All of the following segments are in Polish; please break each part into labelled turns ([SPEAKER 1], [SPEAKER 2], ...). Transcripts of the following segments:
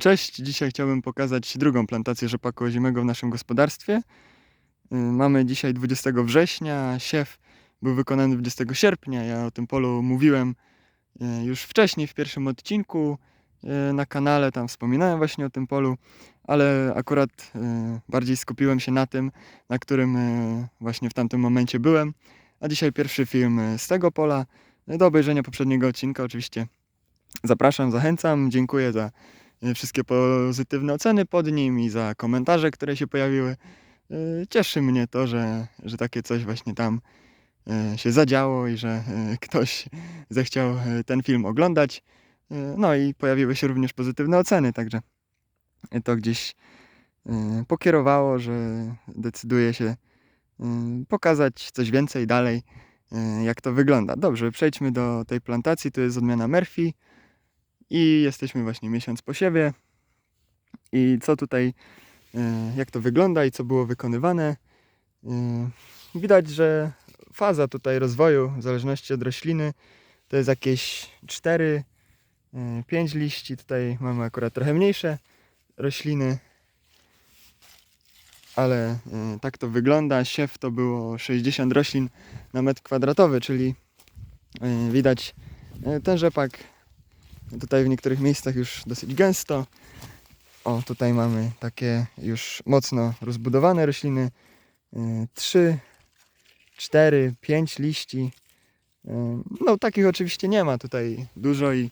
[SPEAKER 1] Cześć, dzisiaj chciałbym pokazać drugą plantację rzepaku ozimego w naszym gospodarstwie. Y, Mamy dzisiaj 20 września, siew był wykonany 20 sierpnia. Ja o tym polu mówiłem y, już wcześniej w pierwszym odcinku y, na kanale, tam wspominałem właśnie o tym polu, ale akurat bardziej skupiłem się na tym, na którym właśnie w tamtym momencie byłem. A dzisiaj pierwszy film z tego pola. Do obejrzenia poprzedniego odcinka oczywiście zapraszam, zachęcam. Dziękuję za wszystkie pozytywne oceny pod nim i za komentarze, które się pojawiły. Y, Cieszy mnie to, że, że takie coś właśnie tam y, się zadziało i że ktoś zechciał ten film oglądać. No i pojawiły się również pozytywne oceny, także to gdzieś pokierowało, że decyduje się pokazać coś więcej dalej, jak to wygląda. Dobrze, przejdźmy do tej plantacji. Tu jest odmiana Murphy i jesteśmy właśnie miesiąc po siewie. I co tutaj, y, jak to wygląda i co było wykonywane. Y, Widać, że faza tutaj rozwoju, w zależności od rośliny, to jest jakieś 4, 5 liści. Tutaj mamy akurat trochę mniejsze rośliny, ale tak to wygląda. Siew to było 60 roślin na metr kwadratowy, czyli widać ten rzepak Tutaj w niektórych miejscach już dosyć gęsto. O, tutaj mamy takie już mocno rozbudowane rośliny. 3, 4, 5 liści. Y, No, takich oczywiście nie ma tutaj dużo i,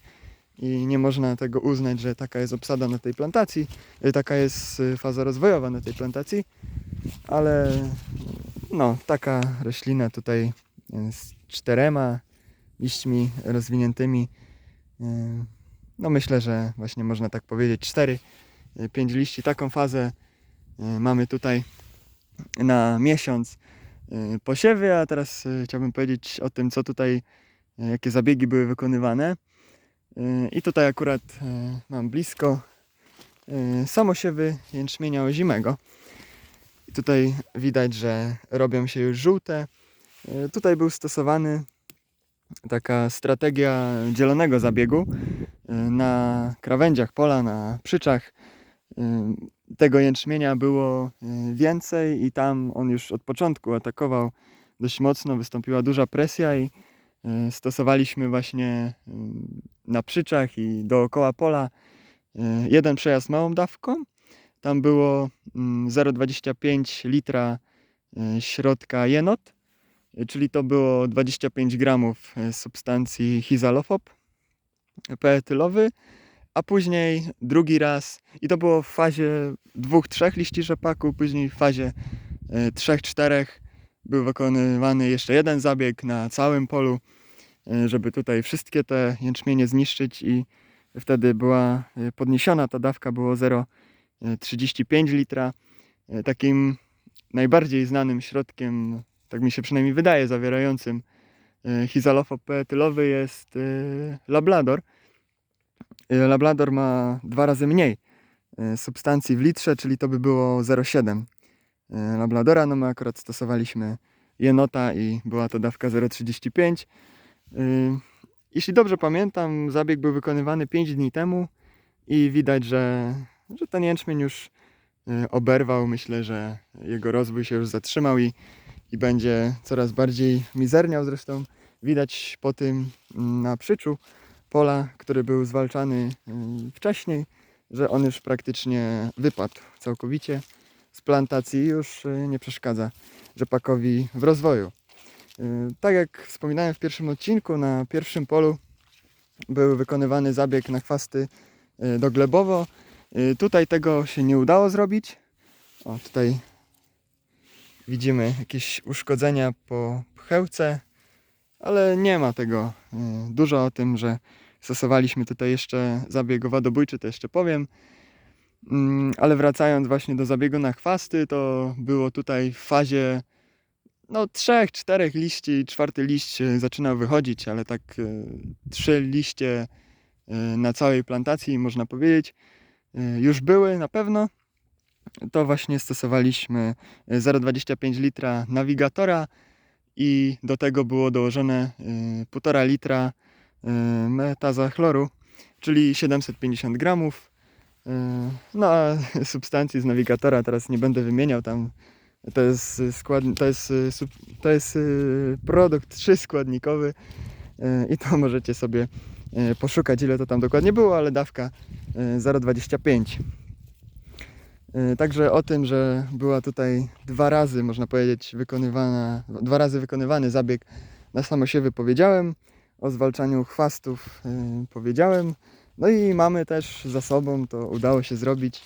[SPEAKER 1] i nie można tego uznać, że taka jest obsada na tej plantacji, y, taka jest y, faza rozwojowa na tej plantacji, ale no, taka roślina tutaj z czterema liśćmi rozwiniętymi. Y, no myślę, że właśnie można tak powiedzieć 4, 5 liści. Taką fazę y, mamy tutaj na miesiąc y, posiewy, a teraz y, chciałbym powiedzieć o tym, co tutaj, y, jakie zabiegi były wykonywane. Y, I tutaj akurat y, mam blisko y, samosiewy jęczmienia ozimego. I tutaj widać, że robią się już żółte. Y, Tutaj był stosowany taka strategia dzielonego zabiegu y, na krawędziach pola, na przyczach. y, Tego jęczmienia było y, więcej i tam on już od początku atakował dość mocno, wystąpiła duża presja i stosowaliśmy właśnie na przyczach i dookoła pola jeden przejazd małą dawką. Tam było mm, 0,25 litra y, środka jenot, czyli to było 25 gramów y, substancji hizalofob poetylowy, a później drugi raz i to było w fazie dwóch, trzech liści rzepaku, później w fazie y, trzech, czterech był wykonywany jeszcze jeden zabieg na całym polu, y, żeby tutaj wszystkie te jęczmienie zniszczyć i wtedy była podniesiona ta dawka, było 0,35 litra. Takim najbardziej znanym środkiem, tak mi się przynajmniej wydaje, zawierającym y, hizalofob poetylowy jest y, lablador. Y, Lablador ma dwa razy mniej substancji w litrze, czyli to by było 0,7 y, labladora. No my akurat stosowaliśmy jenota i była to dawka 0,35. Y, Jeśli dobrze pamiętam, zabieg był wykonywany 5 dni temu i widać, że, że ten jęczmień już oberwał. Myślę, że jego rozwój się już zatrzymał i, i będzie coraz bardziej mizerniał. Zresztą widać po tym mm, na przyczu pola, który był zwalczany y, wcześniej, że on już praktycznie wypadł całkowicie z plantacji już y, nie przeszkadza rzepakowi w rozwoju. Y, Tak jak wspominałem w pierwszym odcinku, na pierwszym polu był wykonywany zabieg na chwasty y, doglebowo. Tutaj tego się nie udało zrobić. O, tutaj widzimy jakieś uszkodzenia po pchełce, ale nie ma tego y, dużo o tym, że stosowaliśmy tutaj jeszcze zabieg owadobójczy, to jeszcze powiem. Mm, Ale wracając właśnie do zabiegu na chwasty, to było tutaj w fazie no trzech, czterech liści, czwarty liść y, zaczynał wychodzić, ale tak y, trzy liście na całej plantacji można powiedzieć już były na pewno. To właśnie stosowaliśmy y, 0,25 litra nawigatora i do tego było dołożone y, 1,5 litra y, metazachloru, czyli 750 gramów. E, No a substancji z nawigatora teraz nie będę wymieniał tam. To jest skład, to jest, to jest produkt trzyskładnikowy e, i to możecie sobie e, poszukać ile to tam dokładnie było, ale dawka e, 0,25. E, Także o tym, że była tutaj dwa razy, można powiedzieć, wykonywana, dwa razy wykonywany zabieg na samosiewy powiedziałem, o zwalczaniu chwastów e, powiedziałem. No i mamy też za sobą, to udało się zrobić,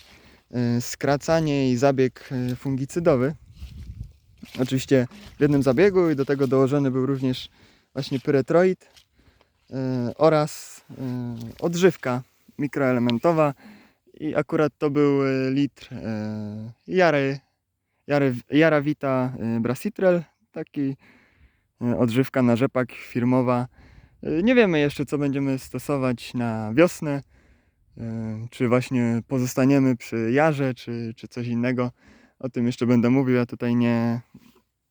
[SPEAKER 1] e, skracanie i zabieg fungicydowy. Oczywiście w jednym zabiegu i do tego dołożony był również właśnie pyretroid oraz odżywka mikroelementowa i akurat to był e, litr e, Jary, Jary, Jarawita e, Brasitrel, taki odżywka na rzepak firmowa. Nie wiemy jeszcze co będziemy stosować na wiosnę, czy właśnie pozostaniemy przy jarze, czy, czy coś innego. O tym jeszcze będę mówił, ja tutaj nie,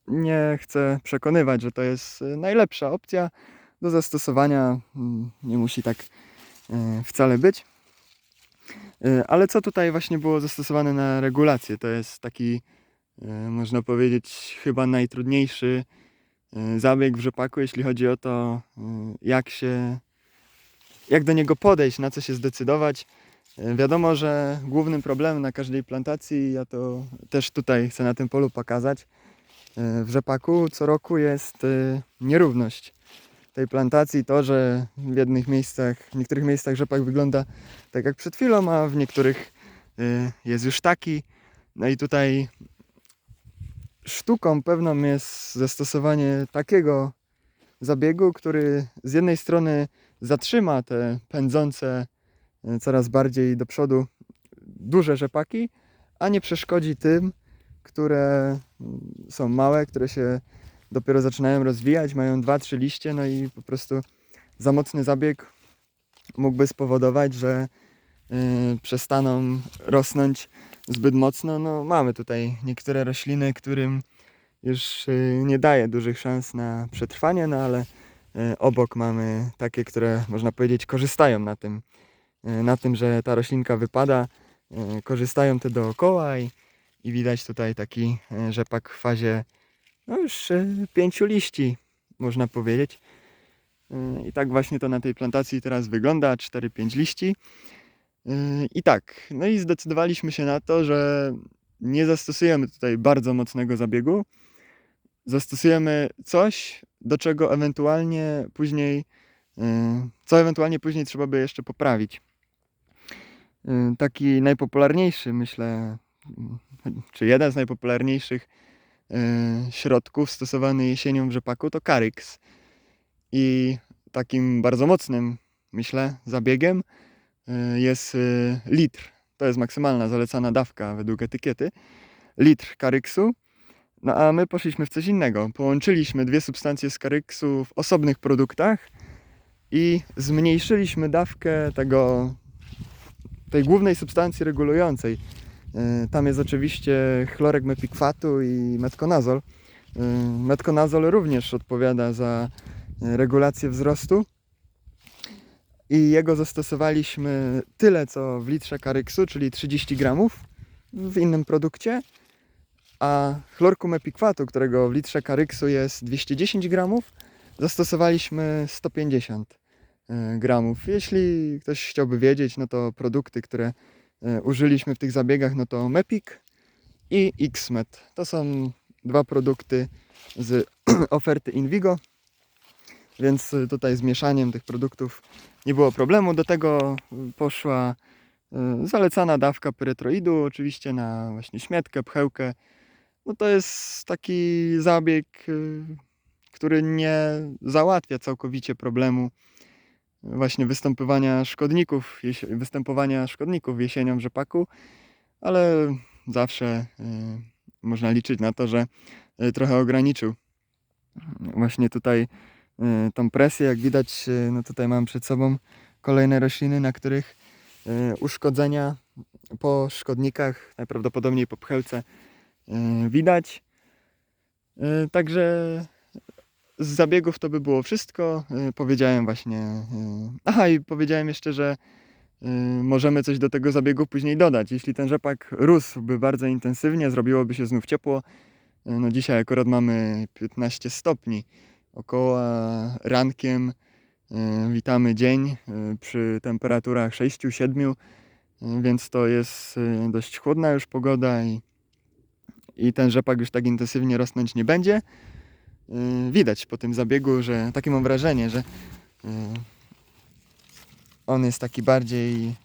[SPEAKER 1] nie chcę przekonywać, że to jest najlepsza opcja do zastosowania. Mm, Nie musi tak wcale być. E, Ale co tutaj właśnie było zastosowane na regulację? To jest taki, e, można powiedzieć, chyba najtrudniejszy e, zabieg w rzepaku, jeśli chodzi o to, jak się, jak do niego podejść, na co się zdecydować. Wiadomo, że głównym problemem na każdej plantacji, ja to też tutaj chcę na tym polu pokazać, w rzepaku co roku jest nierówność tej plantacji. To, że w jednych miejscach, w niektórych miejscach rzepak wygląda tak jak przed chwilą, a w niektórych e, jest już taki. No i tutaj sztuką pewną jest zastosowanie takiego zabiegu, który z jednej strony zatrzyma te pędzące e, coraz bardziej do przodu duże rzepaki, a nie przeszkodzi tym, które mm, są małe, które się dopiero zaczynają rozwijać, mają 2-3 liście, no i po prostu za mocny zabieg mógłby spowodować, że y, przestaną rosnąć zbyt mocno. No, mamy tutaj niektóre rośliny, którym już y, nie daje dużych szans na przetrwanie, no ale y, obok mamy takie, które można powiedzieć korzystają na tym, y, na tym, że ta roślinka wypada, y, korzystają te dookoła i, i widać tutaj taki y, rzepak w fazie no już y, pięciu liści, można powiedzieć. Y, I tak właśnie to na tej plantacji teraz wygląda, 4-5 liści. Y, I tak, no i zdecydowaliśmy się na to, że nie zastosujemy tutaj bardzo mocnego zabiegu. Zastosujemy coś, do czego ewentualnie później, co ewentualnie później trzeba by jeszcze poprawić. Taki najpopularniejszy, myślę, czy jeden z najpopularniejszych środków stosowany jesienią w rzepaku to Caryx. I takim bardzo mocnym, myślę, zabiegiem y, jest y, litr. To jest maksymalna zalecana dawka według etykiety. Litr Caryxu. No a my poszliśmy w coś innego. Połączyliśmy dwie substancje z Caryxu w osobnych produktach i zmniejszyliśmy dawkę tego, tej głównej substancji regulującej. Y, Tam jest oczywiście chlorek mepikwatu i metkonazol. Y, Metkonazol również odpowiada za y, regulację wzrostu i jego zastosowaliśmy tyle co w litrze karyksu, czyli 30 gramów w innym produkcie, a chlorku mepikwatu, którego w litrze karyksu jest 210 gramów, zastosowaliśmy 150 y, gramów. Jeśli ktoś chciałby wiedzieć, no to produkty, które użyliśmy w tych zabiegach, no to Mepik i Xmet. To są dwa produkty z oferty Invigo, więc y, tutaj z mieszaniem tych produktów nie było problemu. Do tego poszła y, zalecana dawka pyretroidu, oczywiście na właśnie śmietkę, pchełkę. No to jest taki zabieg, który nie załatwia całkowicie problemu właśnie występowania szkodników, występowania szkodników jesienią w rzepaku, ale zawsze y, można liczyć na to, że y, trochę ograniczył właśnie tutaj y, tą presję. Jak widać, no tutaj mam przed sobą kolejne rośliny, na których uszkodzenia po szkodnikach, najprawdopodobniej po pchełce y, widać. Także z zabiegów to by było wszystko. Y, Powiedziałem właśnie. y, Aha, i powiedziałem jeszcze, że y, możemy coś do tego zabiegu później dodać. Jeśli ten rzepak rósłby bardzo intensywnie, zrobiłoby się znów ciepło, no dzisiaj akurat mamy 15 stopni, około rankiem witamy dzień przy temperaturach 6-7, y, więc to jest dość chłodna już pogoda i, i ten rzepak już tak intensywnie rosnąć nie będzie. Y, Widać po tym zabiegu, że takie mam wrażenie, że y, on jest taki bardziej,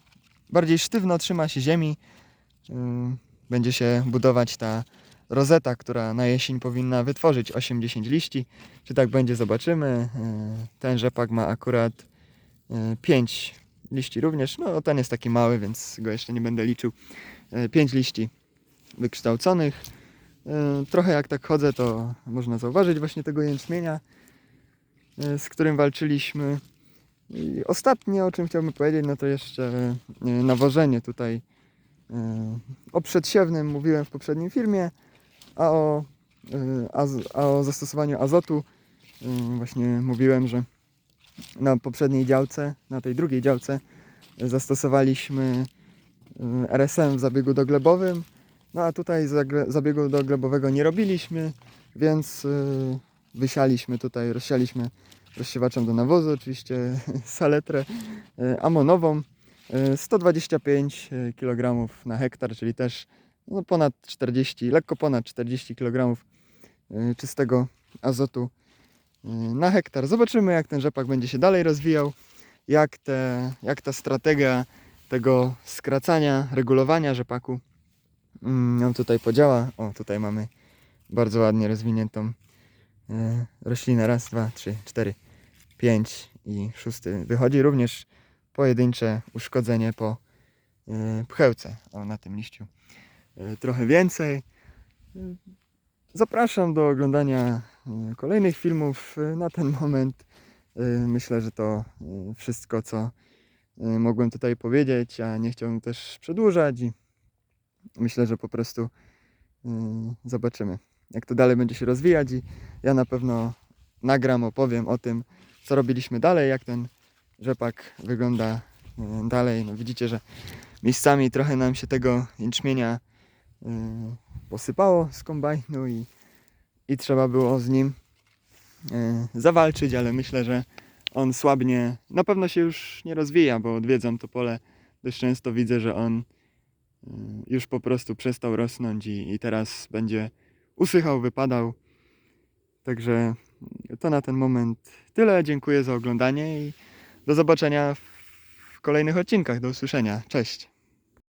[SPEAKER 1] bardziej sztywno trzyma się ziemi. Y, Będzie się budować ta rozeta, która na jesień powinna wytworzyć 8-10 liści. Czy tak będzie, zobaczymy. Ten rzepak ma akurat 5 liści również. No ten jest taki mały, więc go jeszcze nie będę liczył. 5 liści wykształconych. Y, Trochę jak tak chodzę, to można zauważyć właśnie tego jęczmienia, y, z którym walczyliśmy. I ostatnie, o czym chciałbym powiedzieć, no to jeszcze y, nawożenie tutaj. O przedsiewnym mówiłem w poprzednim filmie, a o, a o zastosowaniu azotu właśnie mówiłem, że na poprzedniej działce, na tej drugiej działce zastosowaliśmy RSM w zabiegu doglebowym, no a tutaj zabiegu doglebowego nie robiliśmy, więc y, wysialiśmy tutaj, rozsialiśmy rozsiewaczem do nawozu, oczywiście saletrę y, amonową, y, 125 kg na hektar, czyli też no, ponad 40, lekko ponad 40 kg y, czystego azotu y, na hektar. Zobaczymy jak ten rzepak będzie się dalej rozwijał, jak, te, jak ta strategia tego skracania, regulowania rzepaku mm, nam tutaj podziała. O, tutaj mamy bardzo ładnie rozwiniętą e, roślinę. Raz, dwa, trzy, cztery, pięć i szósty. Wychodzi również pojedyncze uszkodzenie po e, pchełce. O, na tym liściu e, trochę więcej. Zapraszam do oglądania e, kolejnych filmów. Na ten moment myślę, że to wszystko, co mogłem tutaj powiedzieć, a nie chciałbym też przedłużać myślę, że po prostu y, zobaczymy, jak to dalej będzie się rozwijać i ja na pewno nagram, opowiem o tym, co robiliśmy dalej, jak ten rzepak wygląda y, dalej. No widzicie, że miejscami trochę nam się tego jęczmienia y, posypało z kombajnu i, i trzeba było z nim zawalczyć, ale myślę, że on słabnie, na pewno się już nie rozwija, bo odwiedzam to pole dość często, widzę, że on już po prostu przestał rosnąć i, i teraz będzie usychał, wypadał. Także to na ten moment tyle. Dziękuję za oglądanie i do zobaczenia w kolejnych odcinkach. Do usłyszenia. Cześć.